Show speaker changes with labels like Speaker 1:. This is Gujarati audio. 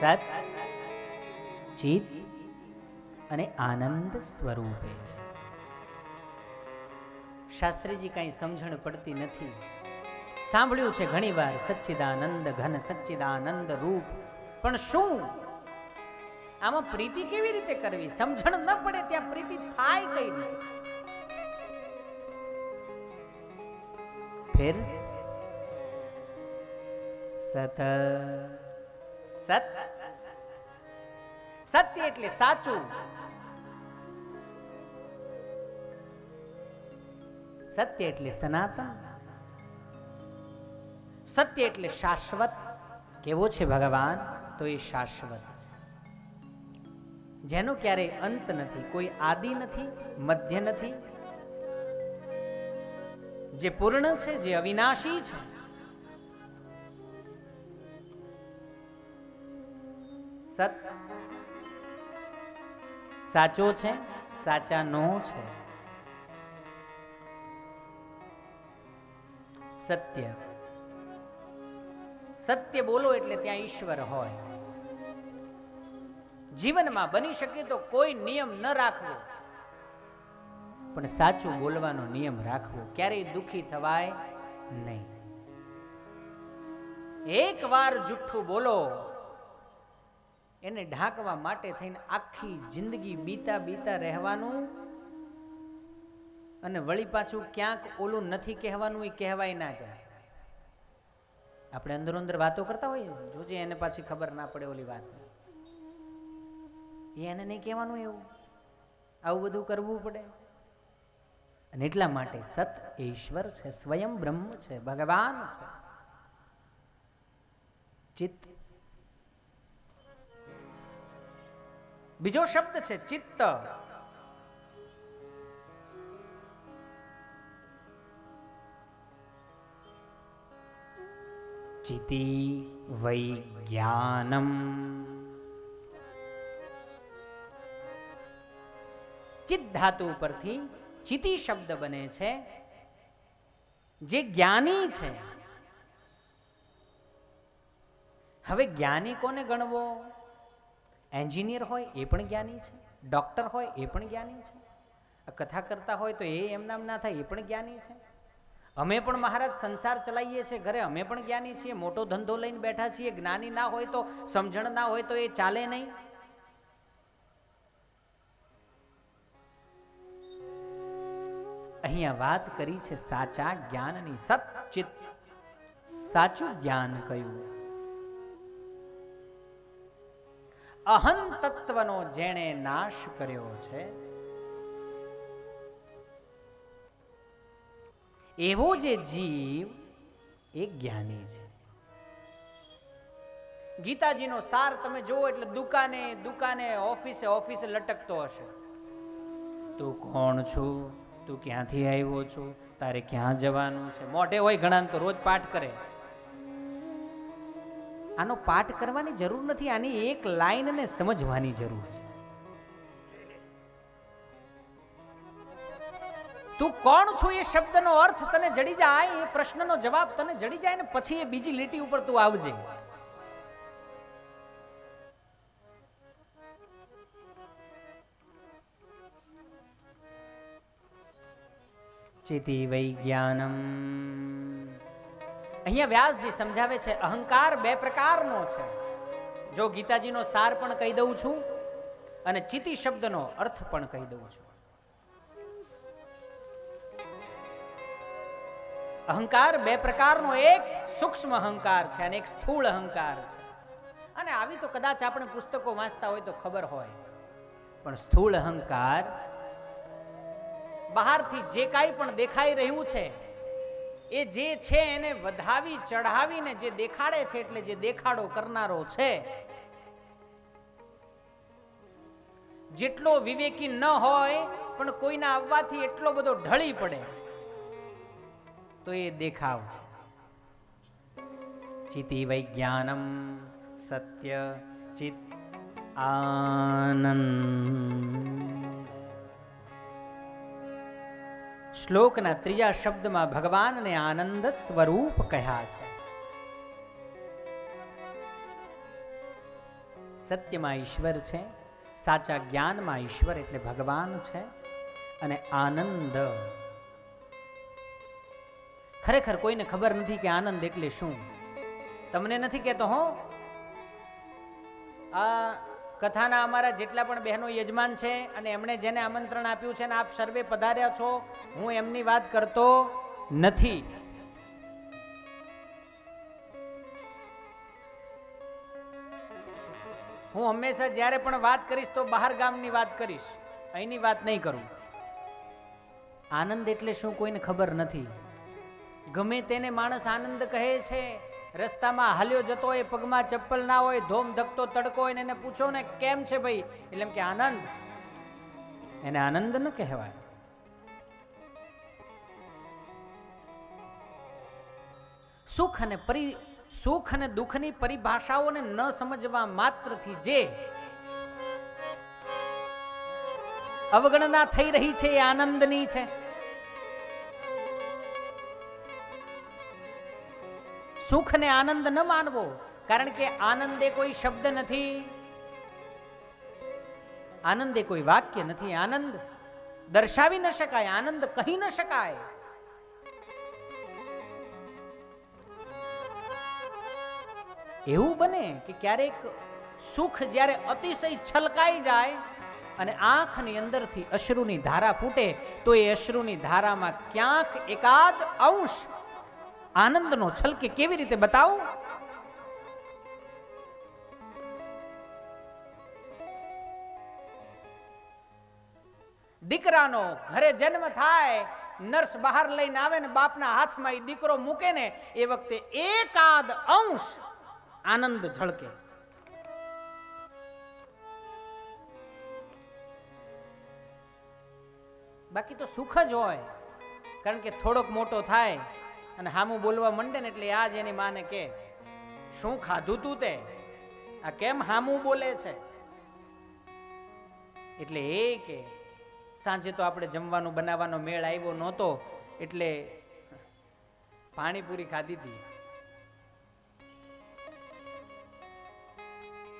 Speaker 1: સત ચિત અને આનંદ સ્વરૂપે છે. શાસ્ત્રીજી કાંઈ સમજણ પડતી નથી. સાંભળ્યું છે ઘણીવાર, સચ્ચિદાનંદ ઘન, સચ્ચિદાનંદ રૂપ. પણ શું? આમાં પ્રીતિ કેવી રીતે કરવી? સમજણ ન પડે ત્યાં પ્રીતિ થાય કઈ ફેર? સત સત. સત્ય એટલે સાચું. સત્ય એટલે સનાતન. સત્ય એટલે શાશ્વત. કેવો છે ભગવાન? તો એ શાશ્વત જેનો ક્યારેય અંત નથી, કોઈ આદિ નથી, મધ્ય નથી. જે પૂર્ણ છે, જે અવિનાશી છે સત? સાચો છે સાચા નો છે. સત્ય. સત્ય બોલો એટલે ત્યાં ઈશ્વર હોય. જીવનમાં બની શકે તો કોઈ નિયમ ન રાખવો. પણ સાચું બોલવાનો નિયમ રાખવો ક્યારેય દુખી થવાય નહીં. એક વાર જુઠ્ઠું બોલો. એને ઢાંકવા માટે થઈને આખી જિંદગી બીતા બીતા રહેવાનું અને વળી પાછું ક્યાંક ઓલું નથી કહેવાનું, એ કહેવાય ના જાય. આપણે અંદરો અંદર વાતો કરતા હોઈએ, જોજે એને પાછી ખબર ના પડે ઓલી વાત એને નહીં કહેવાનું એવું. આવું બધું કરવું પડે. અને એટલા માટે સત ઈશ્વર છે, સ્વયં બ્રહ્મ છે, ભગવાન છે. ચિત્ત બીજો શબ્દ છે ચિત્ત. ચિતિ વૈજ્ઞાનમ ચિત ધાતુ પરથી ચિતિ શબ્દ બને છે. જે જ્ઞાની છે. હવે જ્ઞાની કોને ગણવો? એન્જિનિયર હોય એ પણ જ્ઞાની છે, ડોક્ટર હોય એ પણ જ્ઞાની છે કથા કરતા હોય તો એ એમનામ ના થાય, એ પણ જ્ઞાની છે. અમે પણ મહારાજ સંસાર ચલાવીએ છીએ, ઘરે અમે પણ જ્ઞાની છીએ, મોટો ધંધો લઈને બેઠા છીએ, જ્ઞાની ના હોય તો, સમજણ ના હોય તો એ ચાલે નહીં. અહીંયા વાત કરી છે સાચા જ્ઞાનની સચિત સાચું જ્ઞાન કયું? અહં તત્વનો જેણે નાશ કર્યો છે, એવો જે જીવ એ જ્ઞાની છે. ગીતાજીનો સાર તમે જુઓ એટલે દુકાને દુકાને, ઓફિસે ઓફિસે લટકતો હશે. તું કોણ છું? તું ક્યાંથી આવ્યો છું? તારે ક્યાં જવાનું છે? મોઢે હોય ઘણા તો રોજ પાઠ કરે. આનો પાઠ કરવાની જરૂર નથી, આની એક લાઈનને સમજવાની જરૂર છે. તું કોણ છું એ શબ્દનો અર્થ તને જડી જાય, એ પ્રશ્નનો જવાબ તને જડી જાય ને પછી એ બીજી લીટી ઉપર તું આવજે. ચિતિ વૈજ્ઞાનમ અહીંયા વ્યાસજી સમજાવે છે, અહંકાર બે પ્રકારનો છે. જો ગીતાજીનો સાર પણ કહી દઉં છું અને ચિતિ શબ્દનો અર્થ પણ કહી દઉં છું. અહંકાર બે પ્રકારનો, એક સૂક્ષ્મ અહંકાર છે અને એક સ્થૂળ અહંકાર છે. અને આવી તો કદાચ આપણે પુસ્તકો વાંચતા હોય તો ખબર હોય. પણ સ્થૂળ અહંકાર બહારથી જે કાંઈ પણ દેખાઈ રહ્યું છે એ જે છે એને વધાવી, ચઢાવીને જે દેખાડે છે એટલે જે દેખાડો કરનારો છે. જેટલો વિવેકી ન હોય, પણ કોઈના આવવાથી એટલો બધો ઢળી પડે, તો એ દેખાવ છે ચિતિ વૈજ્ઞાનમ સત્ય ચિત આનંદ. શ્લોકના ત્રીજા શબ્દમાં ભગવાનને આનંદ સ્વરૂપ કહ્યા છે. સત્યમાં ઈશ્વર છે, સાચા જ્ઞાનમાં ઈશ્વર એટલે ભગવાન છે, અને આનંદ. ખરેખર કોઈને ખબર નથી કે આનંદ એટલે શું? તમને નથી કહેતો હો? આ કથાના અમારા જેટલા પણ બહેનો યજમાન છે અને એમણે જેને આમંત્રણ આપ્યું છે અને આપ સર્વે પધાર્યા છો, હું એમની વાત કરતો નથી. હું હંમેશા જ્યારે પણ વાત કરીશ તો બહાર ગામની વાત કરીશ, અહીંની વાત નહીં કરું. આનંદ એટલે શું કોઈને ખબર નથી. ગમે તેને માણસ આનંદ કહે છે રસ્તામાં હાલ્યો જતો હોય, પગમાં ચપ્પલ ના હોય, ધોમ ધકતો, તડકો હોય ને એને પૂછો ને કેમ છે ભાઈ? એટલે એમ કે આનંદ. એને આનંદ ન કહેવાય. સુખ અને પરી, સુખ અને દુઃખની પરિભાષાઓને ન સમજવા માત્રથી જે અવગણના થઈ રહી છે એ આનંદની છે. સુખ ને આનંદ ન માનવો, કારણ કે આનંદ કોઈ શબ્દ નથી. આનંદ કોઈ વાક્ય નથી, આનંદ દર્શાવી ન શકાય, આનંદ કહી ન શકાય. એવું બને કે ક્યારેક સુખ જ્યારે અતિશય છલકાઈ જાય અને આંખની અંદરથી અશ્રુની ધારા ફૂટે, તો એ અશ્રુની ધારામાં ક્યાંક એકાદ અંશ આનંદનો છલકે કેવી રીતે બતાવું? દીકરાનો ઘરે જન્મ થાય, નર્સ બહાર લઈને આવે ને બાપના હાથમાં એ દીકરો મૂકે ને, એ વખતે એકાદ અંશ આનંદ ઝળકે. બાકી તો સુખ જ હોય, કારણ કે થોડોક મોટો થાય અને હામું બોલવા માંડે ને એટલે આ જ એની માને કે, શું ખાધું તું તે? આ કેમ હામું બોલે છે? એટલે એ કે, સાંજે તો આપણે જમવાનું બનાવવાનો મેળ આવ્યો નહોતો, એટલે પાણીપુરી ખાધી હતી